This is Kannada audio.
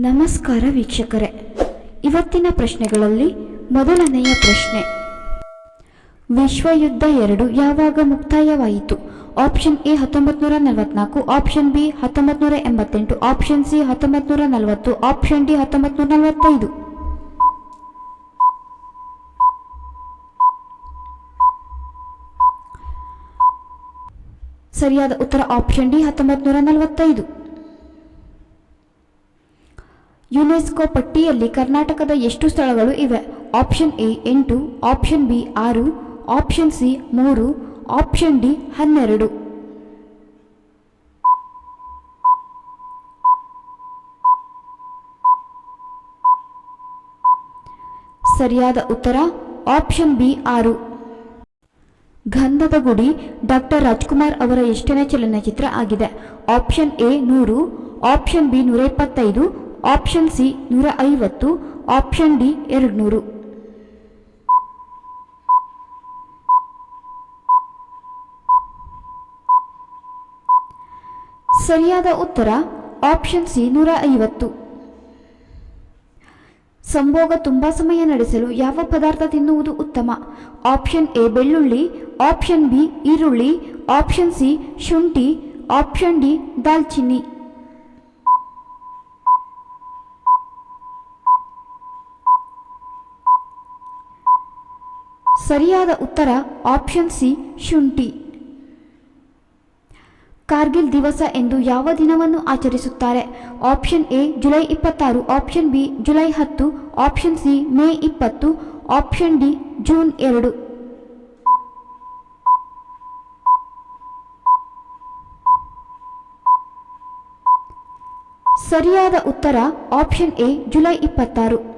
ನಮಸ್ಕಾರ ವೀಕ್ಷಕರೇ. ಇವತ್ತಿನ ಪ್ರಶ್ನೆಗಳಲ್ಲಿ ಮೊದಲನೆಯ ಪ್ರಶ್ನೆ. ವಿಶ್ವಯುದ್ಧ ಎರಡು ಯಾವಾಗ ಮುಕ್ತಾಯವಾಯಿತು? ಆಪ್ಷನ್ ಎ ಹತ್ತೊಂಬತ್ತು ನಲವತ್ನಾಲ್ಕು, ಆಪ್ಷನ್ ಬಿ ಹತ್ತೊಂಬತ್ತು ನೂರ ಎಂಬತ್ತೆಂಟು, ಆಪ್ಷನ್ ಸಿ ಹತ್ತೊಂಬತ್ತು ನೂರ ನಲವತ್ತು, ಆಪ್ಷನ್ ಡಿ ಹತ್ತೊಂಬತ್ತು ನೂರ ನಲವತ್ತೈದು. ಸರಿಯಾದ ಉತ್ತರ ಆಪ್ಷನ್ ಡಿ ಹತ್ತೊಂಬತ್ತು ನೂರ ನಲವತ್ತೈದು. ಯುನೆಸ್ಕೋ ಪಟ್ಟಿಯಲ್ಲಿ ಕರ್ನಾಟಕದ ಎಷ್ಟು ಸ್ಥಳಗಳು ಇವೆ? ಆಪ್ಷನ್ ಎ ಎಂಟು, ಆಪ್ಷನ್ ಬಿ ಆರು, ಆಪ್ಷನ್ ಸಿ ಮೂರು, ಆಪ್ಷನ್ ಡಿ ಹನ್ನೆರಡು. ಸರಿಯಾದ ಉತ್ತರ? ಆಪ್ಷನ್ ಬಿ ಆರು. ಗಂಧದ ಗುಡಿ ಡಾಕ್ಟರ್ ರಾಜ್ಕುಮಾರ್ ಅವರ ಎಷ್ಟನೇ ಚಲನಚಿತ್ರ ಆಗಿದೆ? ಆಪ್ಷನ್ ಎ ನೂರು, ಆಪ್ಷನ್ ಬಿ ನೂರ ಇಪ್ಪತ್ತೈದು ಆಪ್ಷನ್ ಸಿ ನೂರ ಐವತ್ತು ಆಪ್ಷನ್ ಡಿ ಎರಡು ನೂರು ಸರಿಯಾದ ಉತ್ತರ ಆಪ್ಷನ್ ಸಿ ನೂರ ಐವತ್ತು ಸಂಭೋಗ ತುಂಬ ಸಮಯ ನಡೆಸಲು ಯಾವ ಪದಾರ್ಥ ತಿನ್ನುವುದು ಉತ್ತಮ? ಆಪ್ಷನ್ ಎ ಬೆಳ್ಳುಳ್ಳಿ. ಆಪ್ಷನ್ ಬಿ ಈರುಳ್ಳಿ. ಆಪ್ಷನ್ ಸಿ ಶುಂಠಿ. ಆಪ್ಷನ್ ಡಿ ದಾಲ್ಚಿನ್ನಿ. ಸರಿಯಾದ ಉತ್ತರ ಆಪ್ಷನ್ ಸಿ ಶುಂಠಿ. ಕಾರ್ಗಿಲ್ ದಿವಸ ಎಂದು ಯಾವ ದಿನವನ್ನು ಆಚರಿಸುತ್ತಾರೆ? ಆಪ್ಷನ್ ಎ ಜುಲೈ ಇಪ್ಪತ್ತಾರು. ಆಪ್ಷನ್ ಬಿ ಜುಲೈ ಹತ್ತು. ಆಪ್ಷನ್ ಸಿ ಮೇ ಇಪ್ಪತ್ತು. ಆಪ್ಷನ್ ಡಿ ಜೂನ್ ಎರಡು. ಸರಿಯಾದ ಉತ್ತರ ಆಪ್ಷನ್ ಎ ಜುಲೈ ಇಪ್ಪತ್ತಾರು.